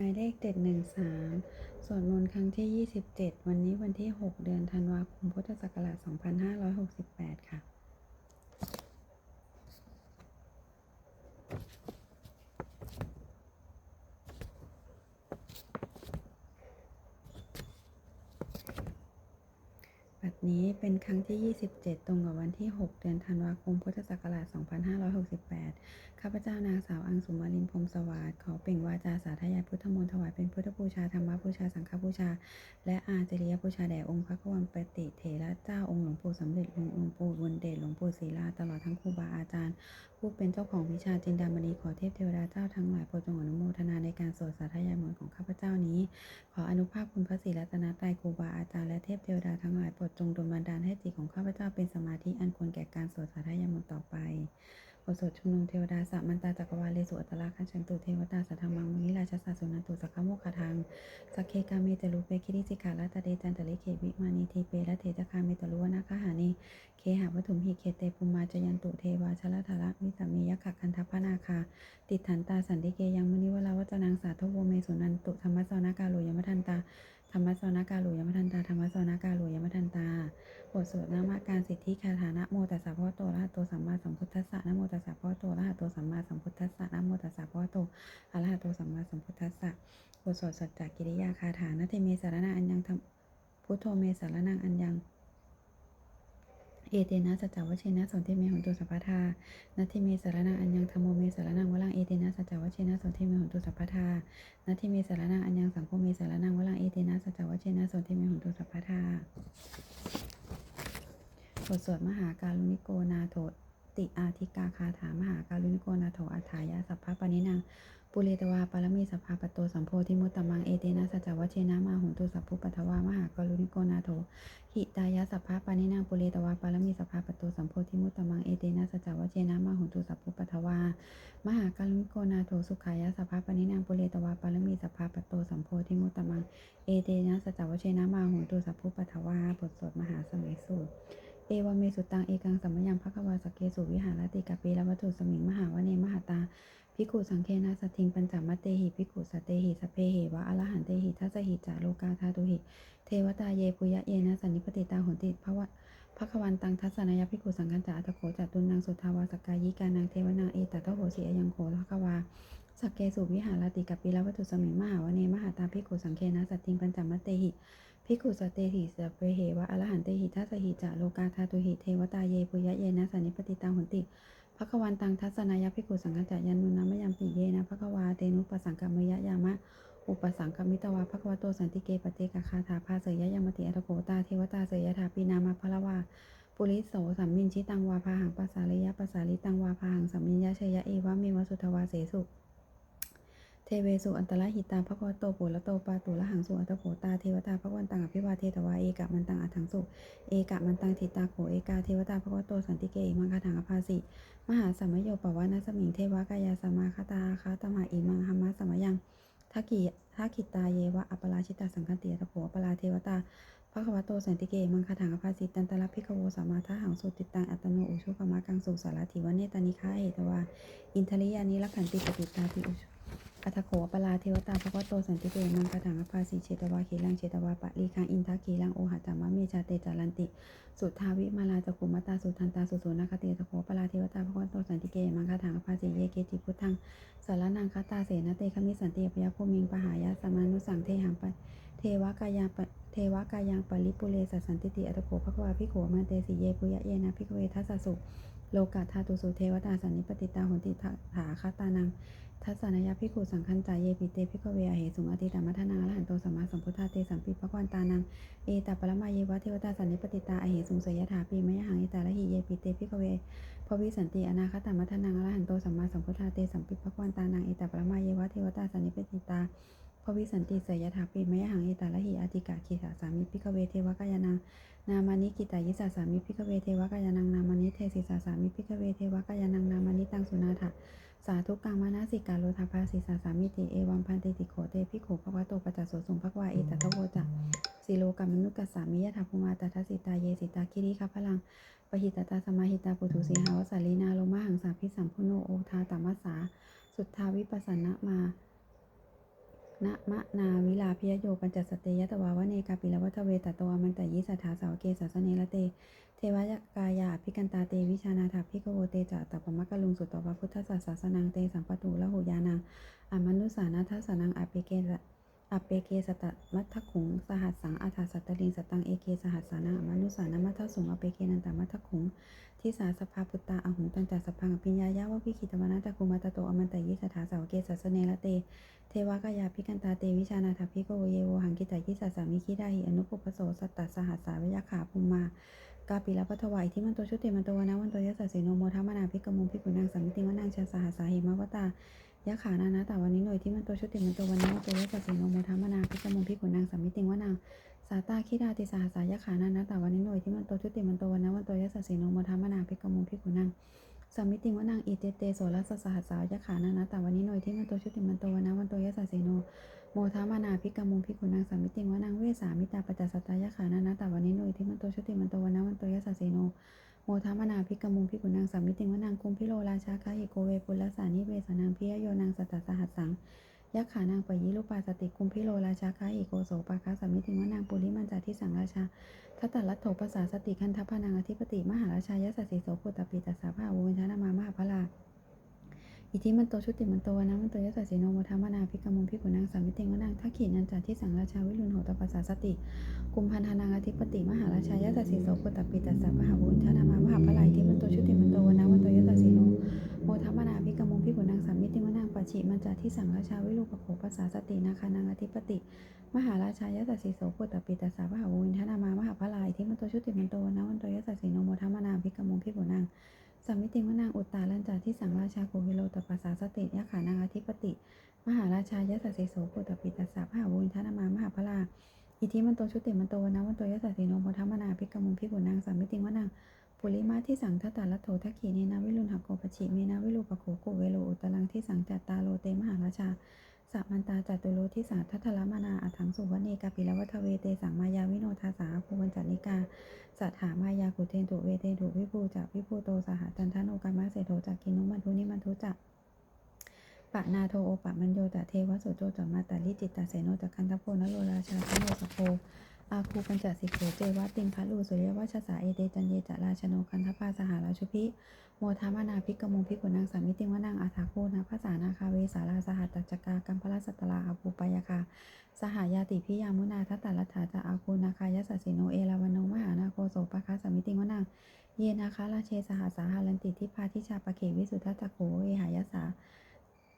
หมายเลขเจ็ดหนึ่งสามสวดมนต์ครั้งที่ยี่สิบเจ็ดวันนี้วันที่หกเดือนธันวาคม พุทธศักราชสองพันห้าร้อยหกสิบแปดค่ะ บัดนี้ เป็นครั้งที่ 27 ตรงกับวันที่ 6 เดือนธันวาคม พุทธศักราช 2568 ข้าพเจ้านางสาวอังสุมาลินพรมสวัสดิ์ขอเปล่งวาจาสาธยายพุทธมนต์ถวายเป็นพุทธบูชา ธรรมบูชา สังฆบูชา และอาจริยบูชาแด่องค์พระกวันปฏิเถระเจ้าองค์หลวงปู่สำเร็จหลวงปู่บุญเดชหลวงปู่ศรีลาตลอดทั้งครูบาอาจารย์ผู้เป็นเจ้าของวิชาจินดามณีขอเทพเทวดาเจ้าทั้งหลายโปรดจงอนุโมทนาในการสวดสาธยายมนต์ของข้าพเจ้านี้ ขออนุภาพคุณพระศรีรัตนตรัยครูบาอาจารย์และเทพเทวดาทั้งหลายโปรดจงดลบันดาลให้จิตของข้าพเจ้าเป็นสมาธิอันควรแก่การสวดสาธยายมนต์ต่อไป บทสดชุมนุมเทวดาสัมมันตาจักรวาลเลสุอัตตลาคันชันตุเทวตาสัทธมังมุนิราชสาสุนันตุสักขโมคคทังสักเคกาเมตลุเปคิริสิกาลาตเดจันตะเลเขวิมานีทีเปและเทจคาเมตลุวนาคหานีเคหาวัตุมหิเคเตปุมาจยันตุเทวาชลทาระวิสามียขคันทัพนาคา ติดฐานตาสันติเกยังมุนิวลาวัจนังสาทโวเมสุนันตุธรรมสนากาโลยมทันตา ธรรมสวนากาโลยมทันตาธรรมสวนากาโลยมทันตาบทสวดนามาการสิทธิคาถานะโมตัสสะพะโตอะระหะโตสัมมาสัมพุทธัสสะนะโมตัสสะพะโตละระหะโตสัมมาสัมพุทธัสสะนะโมตัสสะพะโตอะระหะโตสัมมาสัมพุทธัสสะบทสวดสัจจกิริยาคาถานะเทเมสารนังอัญญังพุทโธเมสารนังอัญญัง เอเตนะสัจจวเชนะสนเทเมหุนตุสัพพทานัตถิเมสารนังอัญญังธรรมโมเมสารนังวลังเอเตนะสัจจวเชนะสนเทเมหุนตุสัพพทานัตถิเมสารนังอัญญังสังโฆเมสารนังวลังเอเตนะสัจจวเชนะสนเทเมหุนตุสัพพทาบทสวดมหาการุณิโกนาโถติอาธิกาคาถามหาการุณิโกนาโถอัฏฐายะสัพพะปณินัง ปุเรตวาปารมีสัพพาปโตสัมโพธิมุตตมังเอเตนะสัจจวเชนะมาหุนตุสัพพุปัทวามหากรุณิโกนาโถหิตายะสัพพะปานินางปุเรตวาปารมีสัพพะปะโตสัมโพธิมุตตมังเอเตนะสัจจวเจนะมาหุนตุสัพพุปัทวามหากรุณิโกนาโถสุขายะสัพพะปานินางปุเรตวาปารมีสัพพะปะโตสัมโพธิมุตตมังเอเตนะสัจจวเจนะมาหุนตุสัพพุปัทวาบทสวดมหาสมัยสูตรเอวเมสุตังเอกังสัมมยังภควาสเกสุวิหารติกาปีละวัตถุสมิงมหาวเนมหาตา พิกขุสังเคนะสทิงปัญจมัตเตหิพิกขุสตเตหิสพเพหิวะอรหันเตหิทัสหิจาโลกาธาตุหิ เทวตาเยปุยะเยนะสันนิปติตาหุนติภวะภควันตังทัสสนายพิกขุสังคัญจาอัตโขจัตุนังสุทาวาสกายิกานังเทวนางเอตัตโหสีอยังโขภควาสกเกสุวิหารติกัปปิละวัตถุสมิงมหาวเนมหาตาพิกขุสังเคนะสติงปัญจมัตเตหิพิกขุสตเตหิสเพเหวะอรหันเตหิทัสหิจาโลกาธาตุหิเทวตาเยปุยะเยนะสันนิปติตาหุนติ พระกวันตังทัศนายพิกุสังกัจจายานนุนามยามปิเยนะพระกวาเตนุปสังกามยะยามะ อุปสังกมิตวาภควโตสันติเกปเตกะคาถาภาเสยยามติอัตโกตาเทวตาเสยยถาปีนามาพละวาปุริโสสัมมินชิตังวาพาหังปัสสาริยะปัสสาริตังวาพาหังสัมมินยะเชยะเอวะเมวสุทวาเสสุ เทเวสุอันตรหิตาภควโตปุระโตปาตุละหังสุอัตโขตาเทวตาภควันตังอภิวาเทตวาเอกะมันตังอัถังสุเอกะมันตังทิตาโขเอกาเทวตาภควโตสันติเกอิมังคาถังอภาสิมหาสัมโยปวานาสมิงเทวกายาสมาคตาคาตมหาอิมังหัมมะสมยังทักขิทักขิตาเยวะอัปปราชิตาสังคันติยตโขอัปปราเทวตาภควโตสันติเกมังคาถังอภาสิตันตระพิกโวสัมมาทหังสุติตังอัตโนอุชุปมากังสุสารถิวเนตานิคาเหตวาอินทริยานิลักขันติปฏิตาติอุชุ อัตโขปปราเทวตาภควโตสันติเกมังคาถังภาสิเชตวาขีลังเชตวาปะลีคังอินทักขีลังโอหัจามะเมชาเตจารันติ สุทาวิมาลาจักุมตาสุทันตาสุสุนาคเตตโขปลาเทวตาภควโตสันติเกมังคาถังภาสิเยเกจิพุทธังสารนังคตาเสนเตคมิสันติปยาภูมิงปหายาสมานุสังเทหังปะเทวกายาปะเทวกายังปริปุเรสสันติติอัตโขภควาพิโขมันเตสิเยปุยะเยนะพิกเวทัสสสุโลกาธาตุสุเทวตาสันนิปติตาหุนติถาคาตานัง ทัสสนยาพิกุสังคันจายเยปิเตพิกเวอเหสุงอติตามัทนาละหันโตสัมมาสัมพุทธาเตสัมปิภควันตานังเอตปรมาเยวะเทวตาสันนิปติตาอเหสุงสยถาปีมยหังเอตาละหิเยปิเตพิกเวพวิสันติอนาคตามัทนังอรหันโตสัมมาสัมพุทธาเตสัมปิภควันตานังเอตปรมาเยวะเทวตาสันนิปติตา วิสันติเสยถาปีมยหังเอตาละหิอาติกาคีสาสามิพิกเวเทวกายนังนามานิกิตายิสาสามิพิกเวเทวกายนังนามานิเทศิสาสามิพิกเวเทวกายนังนามานิตังสุนาถะสาธุกังมานาสิกาโลทาภาสิสาสามิติเอวัมพันติติโขเตพิโขภควโตปัจจโสสุงภควาเอตตะโวจะสิโลกัมมนุกัสสามิยะถาภูมาตทัสิตาเยสิตาคิริคัพพลังปหิตตาสมาหิตาปุถุสีหาวสาลีนาโลมาหังสาพิสัมพุโนโอทาตามัสสา สุทธาวิปัสสนะมา นะมะนาวิลาพิยโยปัญจสเตยตวาวเนกาปิลวัฒเวตโตอมันตยิสัทธาสาวเกสัสเนละเต เทวายกายาภิกันตาเตวิชานาถาภิกโวเตจะตัปมะกะลุงสุตตวพุทธศาสสนังเตสัมปตุละหุยานังอมนุสานาทัสนังอเปเกสอเปเกสตมัทธขุงสหัสสังอาถาสัตตลิงสตังเอเกสหัสสานังอมนุสานามัทสุงอเปเกนันตมัทธขุง ทิสาสภาพุตตาอหุงตันจัสพังอภิญญายาวะวิคิตวนาตะกุมัตโตอมันตยิสัทธาสาวเกสัสเนละเต เทวากายาภิกันตาเตวิชานาถาภิกโวเยโวหังกิตายิสัสามิคิดาหิอนุปปปโสสัตตสหัสสาวยาขาภูมากาปิลปัทวายที่มันโตชุติมันโตวนาวันโตยสัสสิโนโมทัมนาภิกมุงภิกุนางสัมมิติวนางชาสหัสสาหิมาวตายะขานานาตาวันนี้หน่วยที่มันโตชุติมันโตวันนาวันโตยสัสสิโนโมทัมนาภิกมุงภิกุนางสัมมิติวนาง สาตาคิดาติสหัสายะขานานาตาวันนี้หน่วยที่มันโตชุติมันโตวันนาวันโตยสัสสิโนโมทัมนาภิกมุงภิกุนางสัมมิติวนางอิเตเตโสรัสสหัสสายะขานานาตาวันนี้หน่วยที่มันโตชุติมันโตวันนาวันโตยสัสสิโนโมทามนาภิกมุงภิกุนางสามิติงวานางเวสามิตาปัจจสัตายะขานานาตาวันนิโนยทิมันโตชุติมันโตวันนาวันโตยะสสเสโนโมทามนาภิกมุงภิกุนางสามิติงวานางคุมพิโรราชาคาหิโกเวปุลสานิเวสานางพิยโยนางสัตตสหัสสัง ยักขานางปยิลุปาสติคุมพิโรราชาคาอิโกโสปาคาสามิถิงว่านางปุริมันจาที่สังราชาทัตตลัตโถภาษาสติคันทพานางอธิปติ มหาราชายสัสสิโสพุตตปิตัสสาภาวุวินทนามา มหาพลา อิทิมันโตชุติมันโตวนะมันโตยสัสสิโนโมทามานาภิกมุงภิกุนางสามิเตงวนางทักขีนันจาที่สังราชาวิรุณโหตปัสสาสติ กุมพันธานางอธิปติมหาราชายสัสสิโสปุตตปิตัสสะมหาบุญชนามามหาพลายที่มันโตชุติมันโตวนะมันโตยสัสสิโนโมทามานาภิกมุงภิกุนางสามิเตงวนางปัจฉิมันจาที่สังราชาวิรุปโขปัสสาสตินาคานางอธิปติ มหาราชายสัสสิโสปุตตปิตัสสะมหาบุญชนามามหาพลายที่มันโตชุติมันโตวนะมันโตยสัสสิโนโมทามานาภิกมุงภิกุนาง สัมมิติวนางอุตตาลันจาที่สังราชาโกวิโลตปัสสาสติยะขานางอธิปติ มหาราชายะสัสสิโสปุตปิตัสสะมหาวุญทนามามหาพลาอิทิมันโตชุติมันโตวนะวันโตยะสัสสิโนโมทัมมนาภิกมุงภิกุนางสัมมิติวนางปุริมาที่สังทตาลโททักขีเนนาวิรุณหโกปชิเมนาวิรูปโขโกเวโลอุตลังที่สังจัตตาโลเตมหาราชา สัมมันตาจัตุโลที่สาทัทธลมนาอัถังสุวเนกาปิลวัทเวเตสังมายาวิโนทาสาภูวันจันิกา สัทธามายากุเทนตุเวเตตุวิภูจักวิภูโตสหจันทโนกามะเสโทจักกินุมันทุนิมันทุจักปะนาโทโอปะมัญโยตะเทวสุโจตมาตาลิจิตตาเสโนจักคันทโพนโลราชาทโนสโพ อาคูปัญจสิกโขเจวะติงคะลูสุริยวัชสาเอเตจันเยจะราชโนคันทภาสหาราชุพิโมทามานาภิกมุงภิกุนางสามิติงวนางอาถาโคนาภาษานาคาเวสาราสหัตตจกากัมพลสัตตลาอาภูปายคาสหายาติพิยามุนาทัตตลัฐาจะอาคูนาคายสัสสิโนเอราวันโนมหานาโคโสปะคาสามิติงวนางเยนาคาราเชสหสาหารันติทิพาทิชาปะเขวิสุทธัตโขเอหายสา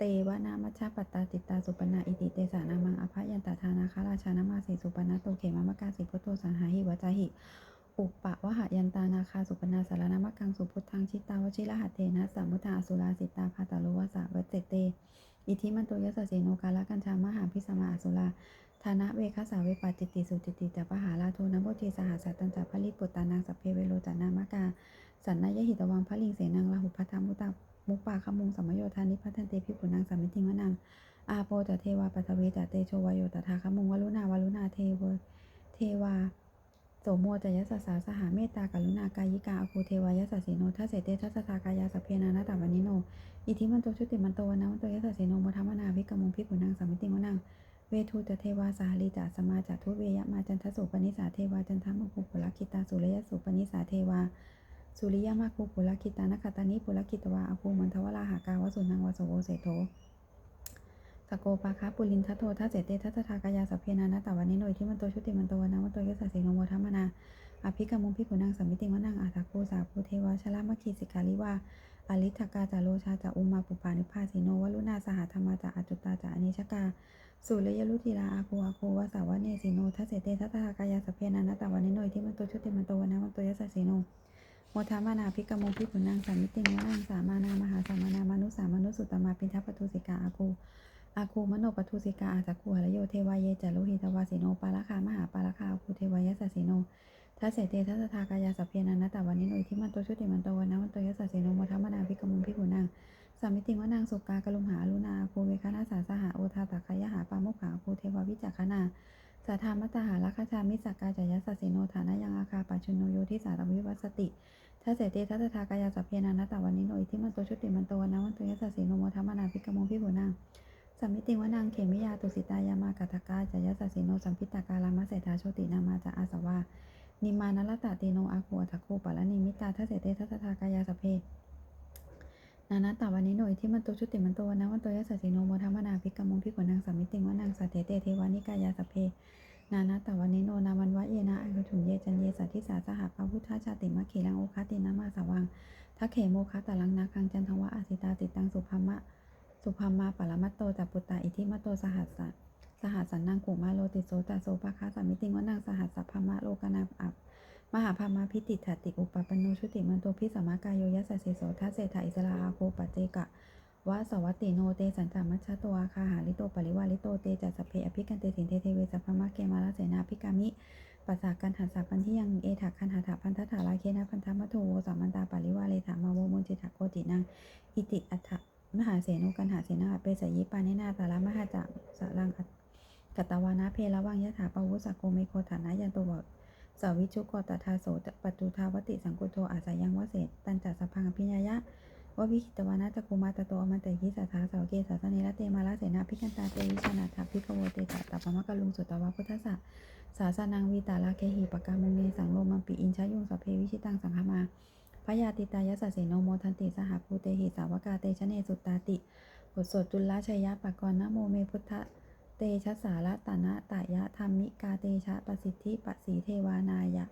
เตวนามัชฌาปัตตาติตตาสุปนาอิติเตสานามังอภยันตทานาคาราชานามาสิสุปนาโตเขมามะกาสิพุทโธสันหาหิวจาหิ อุปปะวหยันตานาคาสุปนาสารนามะกังสุพุทธังชิตาวชิระหัตเตนะสัมมุทธาอสุราสิตาภาตาโลวาสะวัจเจเต อิทิมันโตยสสเสโนกาลกัญชามหาพิสมาอสุราธานะเวคสาเวปาจิติสุจิติจัปหาลาโทนโพเทสหสัตตัญจัพลิปุตตานางสัพเพเวโรจันนามกาสันนายหิตวังพระลิงเสนังลาหุพัทธามุตตา มุปปาขมุงสัมมโยธานิพัฒนเตพิปุนังสัมมิติงวนังอาโปจะเทวาปัทวจะเตโชวโยตถาขมุงวลุนาวลุนาเทวเทวาโสโมจะยัสสาสหาเมตตากรุณากายิกาอภูเทวายสสสิโนทัสเสเตทัสสากายาสเพนานาตาวันิโน อิทิมันโตชุติมันโตวนะมันโตยัสสสิโนโมทัมมนาวิกมุงพิกุนังสัมมิติงวนังเวทูจะเทวาสาลีจะสมาจะทุเวยะมาจันทสุปนิสาเทวาจันทมุปุปุลคิตาสุรยสุปนิสาเทวา สุริยมาคุปุลคิตานคตานิปุลคิตวาอาภูมันทวราหากาวสุนังวสโวเสโทสโกปาคาปุลินทัตโททัเสเตทัสสทากายาสพเพนานาตาวันนิโนที่มันโตชุติมันโตวนะมันโตยสสสิโนโมทัมมนาอภิกรรมุงพิกุนังสัมมิติวนังอาตาโกสาภูเทวาชลามคีสิกาลิวาอลิทกาจาโลชาจาอุมาปุปานิพาสิโนวลุนาสหธรรมาจาอจุตาจาอนิชกาสุรยลุติลาอาภูอาโควาสาวะเนสิโนทัสเสเตทัสสทากายาสพเพนานาตาวันนิโนที่มันโตชุติมันโตวนะมันโตยสสสิโน โมทามานาภิกมุงพิกุนังสามิติงวนังสามานามหาสามานามนุสามานุสุตมาปินทัปทุสิกาอาคูอาคูมโนปทุสิกาอาจักูหรโยเทวายเยจารุหิตวาสิโนปาลคามหาปาลคาอาคูเทวายสสสิโนทัสเสเตทัสทากายาสัพเพนันตาวันนิโนที่มันโตชุติมันโตวันนะมันโตยสสสิโนโมทามานาภิกมุงพิกุนังสามิติงวนางสุกากลุมหาลุนาอาคูเวคานาสาสหาโอทาตากายหาปามุขาอาคูเทวาวิจักขนาสัทธามัตตาหาลัคชามิสักกาจายสัสสิโนฐานะยังอาคาปัจจุโนโยทิสาตวิวัสติ ถ้าเสเตทัตถากายาสัพเพนานาตาวันนิโนอิทิมันโตชุติมันโตวันนะวันโตยสัสสิโนโมทัมมานาภิกขโมพิโกนางสัมมิติวนังเขมิยาตุสิตายามากัตกาจายสัสสิโนสัมพิตากาลามะเสธาโชตินามาจาอาสวานิมานลตติโนอาคูอัตคูปะละนิมิตาทัเสเตทัสสทากายาสพเพนานาตาวันนี้หน่ยที่มันโตชุติมันโตวันนะวันโตยัสสสิโนโมทัมมนาภิกขมงพิกขุนางสามิติวานางสัตเตเตเทวานิกายาสพเพ นานาตาวันนี้โนนาวันวะเยนะอังคุถุนเยจันเยสัตทิสาสหพระพุทธชาติมะเขลังโอคาตินามาสวังทักเขโมคาตาลังนาคังจันทวะอาสิตาติตังสุภามะสุภามาปรมัตโตจัปปุตตาอิทิมัตโตสหัสสะสหัสสันนังกุมาโลติโสตโสปะคาสามิติงวานางสหัสสะพามะโลกนาอับมหาพามาพิติถติอุปปปนโนชุติมันโตพิสมากายโยยัสสะเสโสทัสเศธาอิสลาอาโคปเจกะ วะสวัตติโนเตสันจามัชชะโตอาคาหาลิโตปริวาลิโตเตจัสสพเพอภิกันเตสินเทเทเวสัพพมะเกมาลเสนาภิกามิปัสสากันหัสสะปันที่ยังเอถาคันหาถาพันทัถาลาเคนะพันธมัทโวสัมมันตาปริวาเลถามาโวมุนจิตาโกตินังอิติอัฏฐมหาเสนุกันหาเสนาเปสยิปานินาสารมหาจักสรังกัตตวานะเพลวังยะถาปวุสโกเมโคฐานะยันโตวสวิชุกตตาโสตปัตตุทาวติสังกุโทอาสายังวเสตตันจัสพังอภิญญายะ ววิคิตวานาตะกุมาตโตมันเตยิสัทธาสาเกสัสเนระเตมาลาเสนาพิกันตาเตวิชนาถาพิกโวเตจัตตปมะกะลุงสุตวะพุทธะสาสนังวีตาลาเคหิปกามุงเนสังโลมัมปิอินชยุงสพเพวิชิตังสังฆมาพยาติตายสสเสโนโมทันติสหภูเตหิสาวกาเตชะเนสุตตาติบทสวดจุลชัยยะปะกรณโมเมพุทธเตชะสาระตานะตายะธรรมิกาเตชะประสิทธิปสีเทวานายะ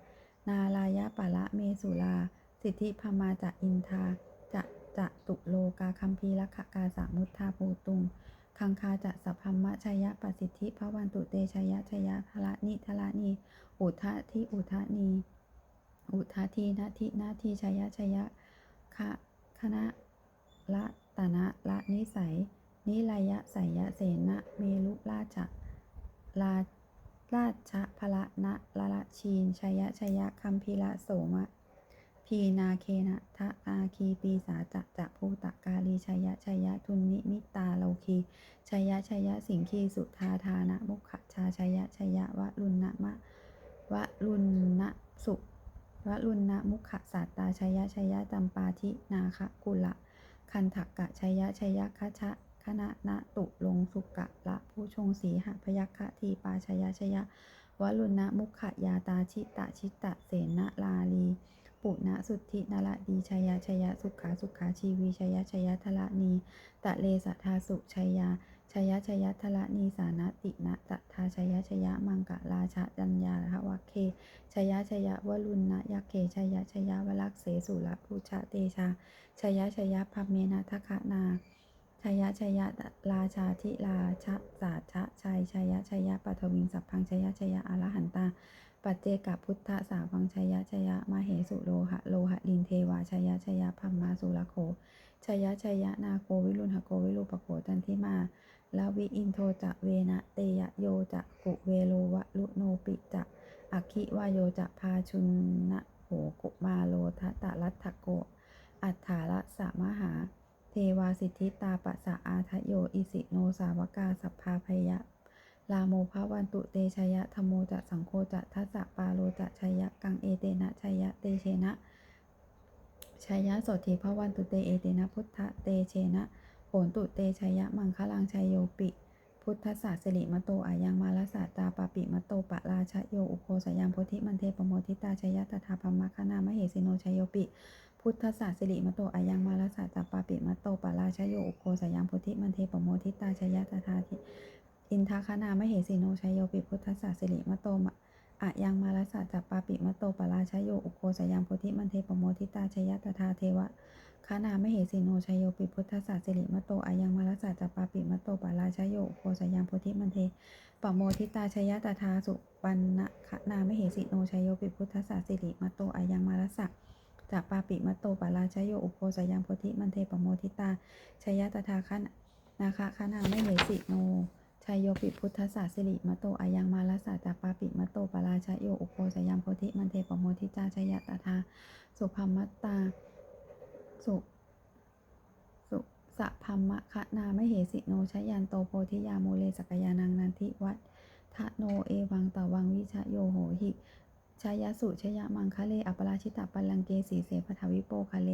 นาลายะปะละเมสุลา สิทธิพมาจะอินทา จะตุโลกาคัมภีรขกาสามุทธาภูตุง คังคาจะสัพพมะชยะปสิทธิพระวันตุเตชยะชยะทละนิทละนี อุทะทิอุทะนี อุทะทีนาทินาทีชยะชยะคะคณะละตนะละนิสัย นิลายะไสยะเสนะเมลุราชะลาราชพละนะละละชีนชยะชยะคัมพิละโสมะ พีนาเคนะทะอาคีปีสาจะจะภูตะกาลีชยะชยะทุนนิมิตาโลคีชยะชยะสิงคีสุทาทานะมุขชาชยะชยะวะรุณนะมะวะรุณนะสุวะรุณนะมุขสัตตาชยะชยะจำปาทินาคะกุละคันถักกะชยะชยะคะชะคณะนะตุลงสุกะละผู้ชงสีหะพยัคฆทีปาชยะชยะวลุณนะมุขยาตาชิตะชิตะเสนะลาลี ปุณะสุทธินละดีชยะชยะสุขาสุขาชีวีชยะชยะทละนีตะเลสะทาสุชยาชยะชยะทละนีสานตินะตะทาชยะชยะมังกะราชะจัญญาทวัคเคชยะชยะวลุณนะยักเคชยะชยะวลักเสสุละพุชะเตชาชยะชยะพเมนะทคะนาชยะชยะราชาธิราชะสาชะชัยชยะชยะปัทวิงสัพพังชยะชยะอรหันตา ปัจเจกพุทธสาวังชยะชยะมาเหสุโลหะโลหะลินเทวาชยะชยะพัมมาสุรโคชยะชยะนาโกวิรุณหโกวิรูปโกจันทิมาลาวิอินโทจะเวนะเตยะโยจะกุเวโลวะลุโนปิจะอัคิวาโยจะพาชุนนะโหกุมาโลทะตะรัตถโก อัฏฐาละสามหา เทวาสิทธิตาปะสะอาทะโยอิสิโนสาวกาสัพพาพยะ ลาโมภาวันตุเตชยะธรรมโมจะสังโฆจะทัสสะปาโลจะชยะกังเอเตนะชยะเตเชนะชยะโสธีภวันตุเตเอเตนะพุทธเตเชนะโหนตุเตชยะมังคลังชัยโยปิ พุทธศาสิริมโตอายังมาลสาตาปาปิมโตปะราชโยอุโคสยังโพธิมันเทปโมทิตาชยะตถาพมคณามเหสิโนชยโยปิ พุทธศาสิริมโตอายังมาลสาจัปปาปิมโตปะราชโยอุโคสยังโพธิมันเทปโมทิตาชยะตถาทิ อินทาคณามเหสิโนชัยโยปิพุทธศาสิริมโตมะอะยังมาลสาจัปปาปิมโตปราชโยอุโคสยังโพธิมันเทปโมทิตาชยตถาเทวะคานามเหสีโนชัยโยปิพุทธศาสิริมโตอายังมาลสัจจปาปิมโตปาราชโยอุโคสยังโพธิมันเทปโมทิตาชยตถาสุปันนะคานามเหสีโนชัยโยปิพุทธศาสิริมโตอายังมาลสัจจะปาปิมโตปาราชโยอุโคสยังโพธิมันเทปโมทิตาชยตถาคณนาคะคานามเหสีโน ชัยโยปิพุทธศาสิริมโตอายังมาลสัจจปาปิมโตปาราชโยอุโคสยังโพธิมันเทปโมทิตาชยตถาสุภมัตตาสุสุสะพัมมะคะนามเหสิโนชยันโตโพธิยาโมเลสกยานังนันทิวัตทะโนเอวังตวังวิชโยโหหิชายสุชยามังคะเลอปราชิตาปัลลังเกสีเสพทวิโปคะเล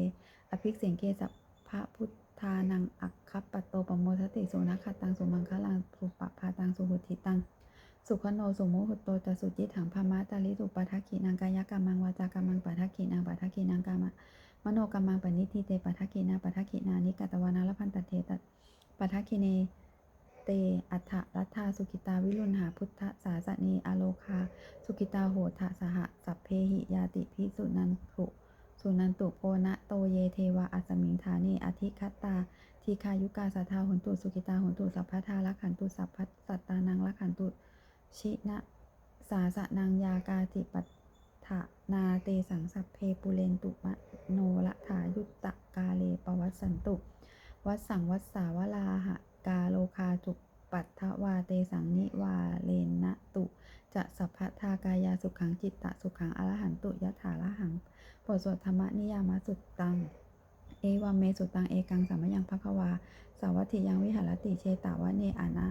อภิกเสงเกสัพพะพุทธานังอักคัปโตปโมทติสุนัขตังสุมังคลังสุปะพาตังสุหุติตัง สุขโนสุโมหุตโตจสุจิถังพามะตาลิสุปะทักขินังกายกรรมังวาจากรรมังปะทักขินังปะทักขินังกามะมโนกรรมังปณิทิเตปะทักขินาปะทักขินานิกตวานาลพันตเทตปะทักขิเนเต อัฏฐรัตธาสุกิตาวิรุณหาพุทธสาสนีอโลคา สุกิตาโหทะสหสัพเพหิยาติพิสุนันตุ สุนันตุโปนะโตเยเทวาอัสมิงธานีอธิคัตตาทีคายุกาสัทธาหุนตุสุกิตาหุนตุสัพพทาลักขันตุสัพพสัตตานังลักขันตุชินะสาสะนังยากาติปัฏฐานาเตสังสัพเพปุเรนตุมะโนละถายุตตะกาเลปวัสสันตุ วัสสังวัสสาวลาหะกาโลคาจุปัตถวาเตสังนิวาเลนะตุ จะสัพพทากายาสุขังจิตตะสุขังอรหันตุยะถาละหังบทสวดธรรมนิยามสุตตัง เอวามเมสุตังเอกังสัมยังภควา สาวัตถิยังวิหารติเชตาวะเนอานา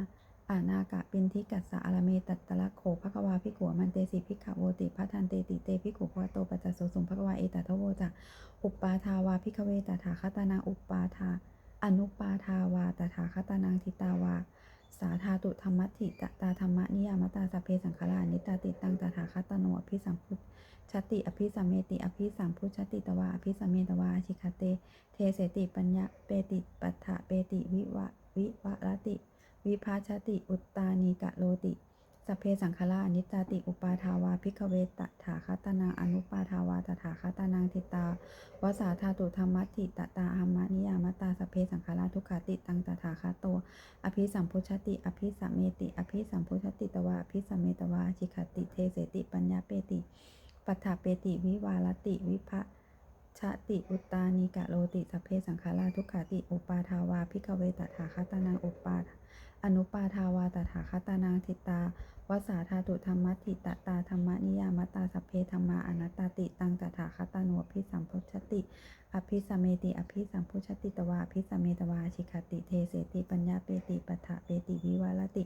อานากะปินทิกัสสะอารเมตัตตะละโขภควาภิกขุมันเตสิภิกขโวติพัทันเตติเตภิกขุภวโตปัจจโสสุงภควาเอตทะโวจะอุปปาทาวาภิกขเวตถาคตานาอุปปาทา อนุปาทาวาตถาคตานังทิตาวา สาธาตุธรรมติตตาธรรมนิยามตาสพเพสังขารานิตาติตังตถาคตโนอภิสัมพุทชติอภิสัมเมติอภิสัมพุชติตวาอภิสัมเมตวาชิคเต เทเสติปัญญาเปติปัฏฐะเปติวิวะวิวะรติ วิภาชติอุตตานีกะโลติ สัพเพสังขารานิจจติอุปาทาวาภิกเวตถาคตนางอนุปาทาวาตถาคตนางทิตาวสาธาตุธรรมติตตาธรรมนิยามตาสพเพสังขาราทุกขติตังตถาคตโตอภิสัมพุชติอภิสัมเมติอภิสัมพุชติตวาอภิสัมเมตวาชิขติเทเสติปัญญาเปติปัฏฐาเปติวิวาลติวิภะ ชติอุตานิกะโลติสพเพสังขาราทุกขติอุปาทาวาภิกเวตถาคตานังอุปาอนุปาทาวาตถาคตานังทิตาวสาธาตุธรรมติตตาธรรมนิยามตาสพเพธรรมาอนัตตติตังตถาคตานุภิสัมพุชติ อภิสัมเมติ อภิสัมพุชติตวาอภิสัมเมตวาชิขติเทเสติปัญญาเปติปัฏฐะเปติวิวาลติ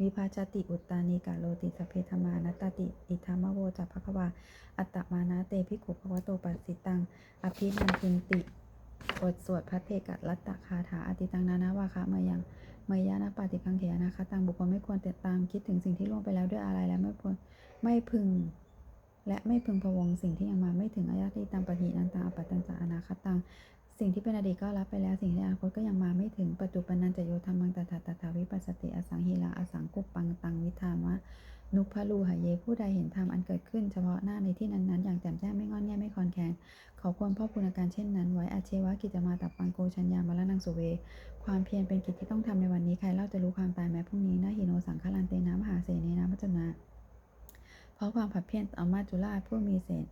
วิภาชติอุตตานิกาโลติสเพธมานตติ อิธรรมโวจัพพควาอัตตมานาเตภิกขุภวโตปัสสิตัง อภินันทินติบทสวดพระเทกะรัตตคาถาอติตังนานาวาคะมายังเมยานะปาติกังเถยนะคะตังบุคคลไม่ควรติดตามคิดถึงสิ่งที่ล่วงไปแล้วด้วยอะไรและไม่ควรไม่พึง และไม่พึงพะวงสิ่งที่ยังมาไม่ถึงอายาติตังปะหินันตังอปัตตังจาอนาคตัง สิ่งที่เป็นอดีตก็รับไปแล้วสิ่งที่อนาคตก็ยังมาไม่ถึงปัจจุบันนันจะโยธรรมังตถาตถาวิปัสสติอสังหิลาอสังกุปปังตังวิธามะนุพพลูหะเยผู้ใดเห็นธรรมอันเกิดขึ้นเฉพาะหน้าในที่นั้นๆ อย่างแจ่มแจ้งไม่งอนแง่ไม่คอนแคนเขาควรพ่อคุณอาการเช่นนั้น ไว้อาเชวะกิจมาตับปังโกชัญญามละนังสุเว ความเพียรเป็นกิจที่ต้องทำในวันนี้ใครเล่าจะรู้ความตายแม้พรุ่งนี้นะหิโนสังฆลันเตนะมหาเสนีนะมัจจนาเพราะความผัดเพี้ยนอมาจุฬาผู้มีเศษ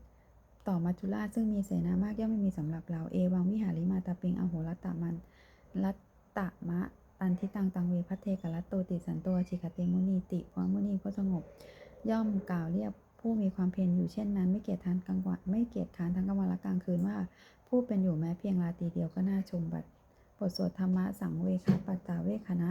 ต่อมาจุฬาซึ่งมีเสนามากย่อมไม่มีสำหรับเราเอวังวิหาริมาตาเปิงอโหรัตตมันรัตตะมะตันทิตังตังเวพัทเทกรัตโตติสันโตชิคเตมุนีติวามุนีก็สงบ ย่อมกล่าวเรียกผู้มีความเพียรอยู่เช่นนั้น ไม่เกียจทานกลางวันไม่เกียจขานทั้งกลางวันและกลางคืนว่า ผู้เป็นอยู่แม้เพียงราตรีเดียวก็น่าชมบัดบทสวดธรรมะสังเวคปัจจาเวคณะ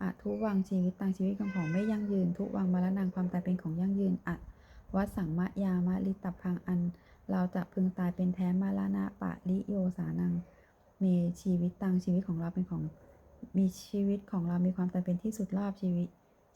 อะทุวังชีวิตตังชีวิตของของไม่ยั่งยืน ทุวังมรณังความตายเป็นของยั่งยืนอะวัดสังมะยามะลิตพังอัน เราจะพึงตายเป็นแท้มาลานะปะลิโยสานัง มีชีวิตตังชีวิตของเราเป็นของมีชีวิตของเรามีความจำเป็นที่สุดรอบชีวิต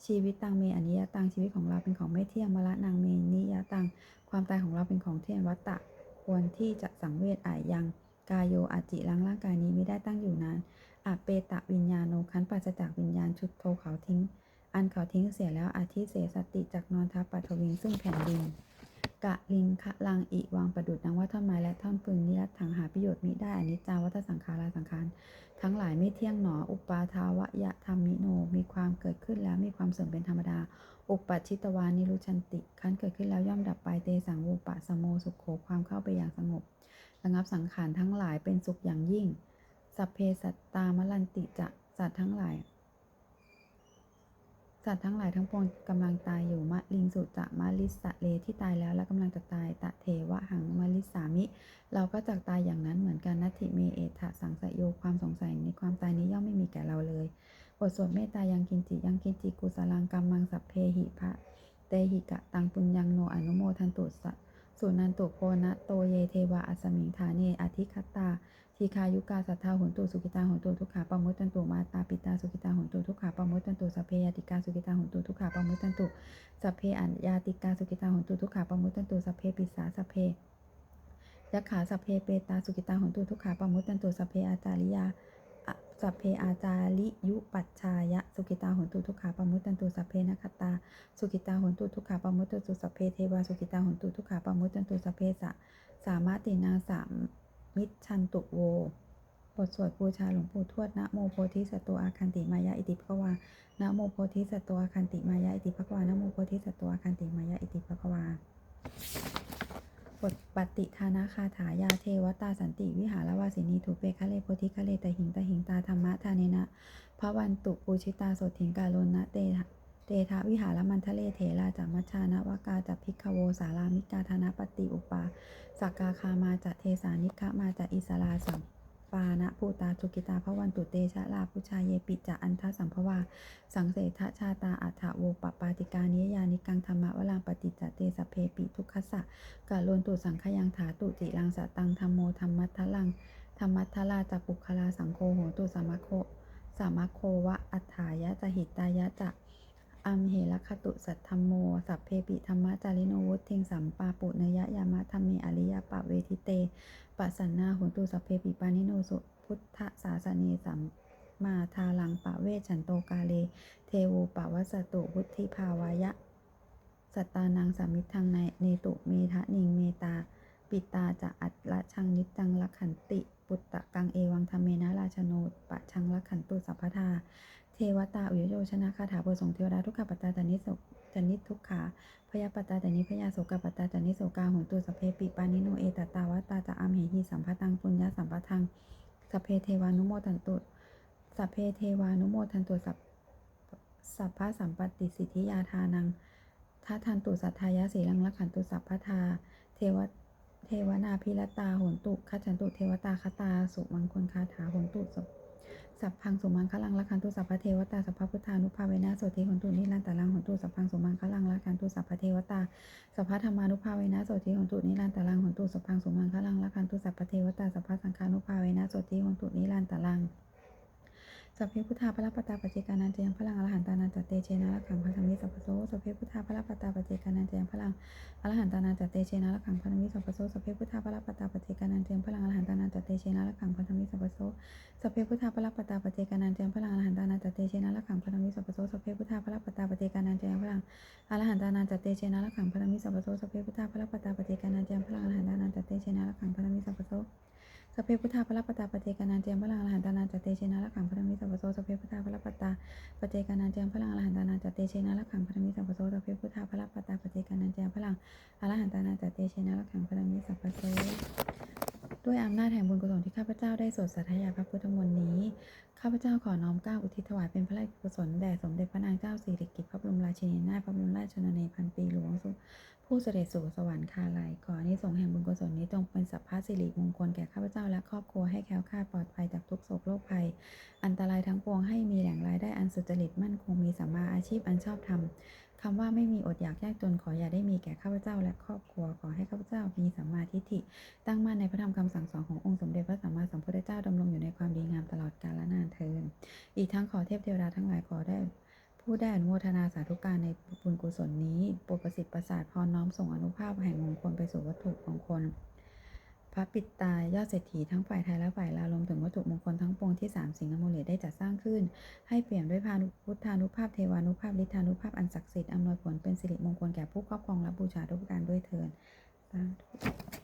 ชีวิตตังเมอนิยตังชีวิตของเราเป็นของไม่เที่ยงมละนางเมนิยตังความตายของเราเป็นของเที่ยงวัตตะควรที่จะสังเวชอายังกายโยอาจิลังร่างกายนี้ไม่ได้ตั้งอยู่นาน อาเปตะวิญญาโนคันปัสจากวิญญาณชุดโทเขาทิ้ง อันเขาทิ้งเสียแล้วอาทิเสสติจากนอนทับปัทวิงซึ่งแผ่นดิน กะลิงคะลังอิวางประดุดดังว่าท่อนไม้และท่อนปืนนิรัตถังหาประโยชน์มิได้อนิจจาวัฏสังขาราสังขารทั้งหลายไม่เที่ยงหนอ อุปาทาวะยะธรรมิโน มีความเกิดขึ้นแล้วมีความเสื่อมเป็นธรรมดา อุปัชิตวานิรุชันติ คันเกิดขึ้นแล้วย่อมดับไปเตสังวูปะสโมสุขโขความเข้าไปอย่างสงบระงับสังขารทั้งหลายเป็นสุขอย่างยิ่ง สัพเพสัตตามลันติจะสัตว์ทั้งหลาย สัตว์ทั้งหลายทั้งปวงกำลังตายอยู่มะลิงสุจะมะลิสะเลที่ตายแล้วและกำลังจะตายตะเทวะหังมะลิสามิ เราก็จะตายอย่างนั้นเหมือนกันนัตถิเมเอทะสังสยโยความสงสัยในความตายนี้ย่อมไม่มีแก่เราเลยบทสวดเมตตายังกินจิยังกินจิกุสลังกัมมังสัพเพหิพะเตหิกะตังปุญญังโนอนุโมทันตุสสุนันตุโพนะโตเยเทวะอัสมิงธาเนอธิคตา ทีคายุกาสัทธาหุนตุสุกิตาหุนตุทุกขาปมุตตันตุมาตาปิตาสุกิตาหุนตุทุกขาปมุตตันตุสัพเพยติกาสุกิตาหุนตุทุกขาปมุตตันตุสัพเพอัญญาติกาสุกิตาหุนตุทุกขาปมุตตันตุสัพเพปิสาสัพเพยักขาสัพเพเปตาสุกิตาหุนตุทุกขาปมุตตันตุสัพเพอาจาริยาสัพเพอาจาริยุปัชชายะสุกิตาหุนตุทุกขาปมุตตันตุสัพเพนัคตาสุกิตาหุนตุทุกขาปมุตตันตุสัพเพเทวาสุกิตาหุนตุทุกขาปมุตตันตุสัพเพสะสามารตินาสาม มิตชันตุโว บทสวดบูชาหลวงปู่ทวด นะโมโพธิสัตว์อาคันติมายะอิติภควา นะโมโพธิสัตว์อาคันติมายะอิติภควา นะโมโพธิสัตว์อาคันติมายะอิติภควา บทปฏิทานาคาถายาเทวตาสันติวิหารวาสินีถูเปคะเลโพธิคะเลตหิงตหิงตาธรรมะทาเนนะพระวันตุปูชิตาโสถิงกาลนะเตะ เตทะวิหารมันทะเลเถราจัมมัชานวากาจัพิกขโวสารามิกาธนาปฏิอุปาสักกาคามาจากเทสานิคะมาจากอิสราสัมปานะภูตาทุกิตาพระวันตุเตชะลาพุชาเยปิจะอันทสัมภวาสังเสทชาตาอัฏฐโวปปาติกานิยานิกังธรรมะวลังปฏิจจเตสเพปิทุกขสะกะโลนตุสังขยังถาตุจิลังสตังธรรมโมธรรมัทลังธรรมัทลาจัปุคลาสังโฆโหตุสามะโคสามะโควะอัฏฐายะจะหิตายะจะ อัมเหลคตุสัทธมโม สัพเพปิธรรมจาริโนวุทิงสัมปาปุเนยะยามะธรรมเมอริยปะเวทิเตปัสันนาหุตุสัพเพปิปานิโนสุพุทธศาสเนสัมมาทาลังปะเวฉันโตกาเล เทวูปะวัสตุวุธิภาวายะ สัตตานังสามิทังในเนตุเมทะนิงเมตา ปิตาจะอัตละชังนิจังละขันติ ปุตตะกังเอวังธรรมเมนะราชโนปะชังละขันตุสัพพทา เทวตาอุยโยชนะคาถาบทสงเทวดาทุกขปัตตาจานิโสจานิทุกขาพยาปัตตาจานิพยาโสกปัตตาจานิโสกาหุนตุสพเพปิปานิโนเอตตาวตาจะอัมเหหิสัมภตังปุญญาสัมปทังสเพเทวานุโมทันตุสัพเพเทวานุโมทันตุสัพสัพพะสัมปติสิทธิยาทานังทัทันตุสัทธายะสีลังละขันตุสัพพทาเทวเทวนาพิรตาโหนตุขัจฉันตุเทวตาคตาสุมังคลคาถาโหนตุสัพ สัพพังสุมังคลังละคันตุสัพพเทวตาสัพพพุทธานุภาเวนะโสติหนตุนิรันตารังหนตุสัพพังสุมังคลังละคันตุสัพพเทวตาสัพพธรรมานุภาเวนะโสติหนตุนิรันตารังหนตุสัพพังสุมังคลังละคันตุสัพพเทวตาสัพพสังฆานุภาเวนะโสติหนตุนิรันตารัง สัพเพพุทธาพระปตตาปเจกานันเจียงพลังอรหันตานันจตเตเชนะละขังพันธรรมิสัพพโสสัพเพพุทธาพระปตตาปเจกานันเจียงพลังอรหันตานันจตเตเชนะละขังพันธรรมิสัพพโสสัพเพพุทธาพระปตตาปเจกานันเจียงพลังอรหันตานันจตเตเชนะละขังพันธรรมิสัพพโสสัพเพพุทธาพระปตตาปเจกานันเจียงพลังอรหันตานันจเตเชนะละขังพลังมิสัพพโสสัพเพพุทธาพระปตตาปเจกานันเจียงพลังอรหันตานันจเตเชนะละขังพลังมิสัพพโสสัพเพพุทธาพระปตาปเจกานันเจยงพลังอรหันตานันจเตเชนะละขังพลังมิสัพพโสสัพเพพุทธาพระปตตาปเจกานันเจยงพลังอรหันานันจ เชนะละขังพลังมิสัพพโสสัพเพพุทธาพระปตตาปเจกานันเจียงพลังอรหันตานันจเตเชนะละขังพลังมิสัพพโสสัพเพพุทธาพระปตตาปเจกานันเจียงพลังอรหันตานันจเตเชนะละขังพลังมิสัพพโสด้วยอำนาจแห่งบุญกุศลที่ข้าพเจ้าได้สวดสาธยายพระพุทธมนต์นี้ ข้าพเจ้าขอน้อมเกล้าอุทิศถวายเป็นพระราชกุศลแด่สมเด็จพระนางเจ้าสิริกิติ์พระบรมราชินีนาถพระบรมราชชนนีพันปีหลวงสุ ผู้เสด็จสู่สวรรคาลัยขออานิสงแห่งบุญกุศลนี้จงเป็นสัพพะสิริมงคลแก่ข้าพเจ้าและครอบครัวให้แคล้วคลาดปลอดภัยจากทุกโศกโรคภัย อันตรายทั้งปวงให้มีแหล่งรายได้อันสุจริตมั่นคงมีสัมมาอาชีพอันชอบธรรมคำว่าไม่มีอดอยากยากจนขออย่าได้มีแก่ข้าพเจ้าและครอบครัวขอให้ข้าพเจ้ามีสัมมาทิฏฐิ ตั้งมั่นในพระธรรมคำสั่งสอนขององค์สมเด็จพระสัมมาสัมพุทธเจ้าดำรงอยู่ในความดีงามตลอดกาลนานเทินอีกทั้งขอเทพเทวดาทั้งหลายขอได้ ผู้ได้อนุโมทนาสาธุการในบุญกุศลนี้โปรประสิทธิ์ประสาทพรน้อมส่งอนุภาพแห่งมงคลไปสู่วัตถุมงคล พระปิดตายยอดเศรษฐีทั้งฝ่ายไทยและฝ่ายลาวรวมถึงวัตถุมงคลทั้งปวงที่สามสิงห์อโมเลตได้จัดสร้างขึ้น ให้เปลี่ยนด้วยพานุพุทธานุภาพเทวานุภาพฤทธานุภาพอันศักดิ์สิทธิ์อำนวยผลเป็นสิริมงคลแก่ผู้ครอบครองและบูชาทุกการด้วยเถิดสาธุ